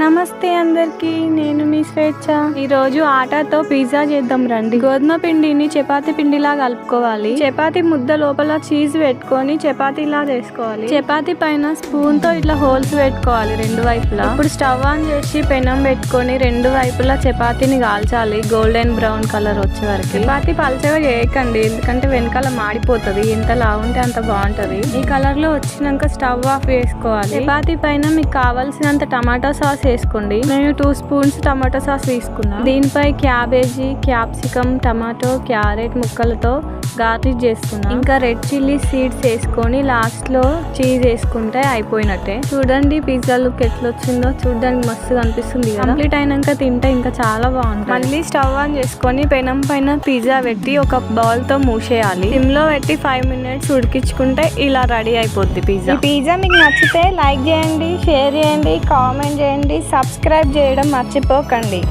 నమస్తే అందరికి నేను మీ స్వేచ్ఛ. ఈ రోజు ఆటాతో పిజ్జా చేద్దాం రండి. గోధుమ పిండిని చపాతి పిండిలా కలుపుకోవాలి. చపాతీ ముద్ద లోపల చీజ్ పెట్టుకొని చపాతీలా చేసుకోవాలి. చపాతీ పైన స్పూన్తో ఇట్లా హోల్స్ పెట్టుకోవాలి రెండు వైపులా. ఇప్పుడు స్టవ్ ఆన్ చేసి పెనం పెట్టుకొని రెండు వైపులా చపాతీని కాల్చాలి. గోల్డెన్ బ్రౌన్ కలర్ వచ్చే వరకు. చపాతి పలచగా చేయకండి ఎందుకంటే వెనకాల మాడిపోతుంది. ఎంత లావుంటే అంత బాగుంటది ఈ కలర్లో వచ్చినాక స్టవ్ ఆఫ్ చేసుకోవాలి. చపాతి పైన మీకు కావాల్సినంత టమాటా సాస్ వేసుకోండి నేను టూ స్పూన్స్ టమాటా సాస్ తీసుకున్నాను దీనిపై క్యాబేజీ క్యాప్సికమ్ టమాటో క్యారెట్ ముక్కలతో గార్నిష్ చేసుకున్నాను ఇంకా రెడ్ చిల్లీ సీడ్స్ వేసుకొని లాస్ట్లో చీజ్ వేసుకుంటే అయిపోయినట్టే. చూడండి పిజ్జా లుక్ ఎట్లా వచ్చిందో చూడడానికి మస్తు అనిపిస్తుంది కంప్లీట్ అయినాక తింటే ఇంకా చాలా బాగుంటుంది. మళ్ళీ స్టవ్ ఆన్ చేసుకొని పెనం పైన పిజ్జా పెట్టి ఒక బౌల్తో మూసేయాలి. సిమ్లో పెట్టి ఫైవ్ మినిట్స్ ఉడికించుకుంటే ఇలా రెడీ అయిపోద్ది పిజ్జా. పిజ్జా మీకు నచ్చితే లైక్ చేయండి షేర్ చేయండి కామెంట్ చేయండి సబ్స్క్రైబ్ చేయడం మర్చిపోకండి.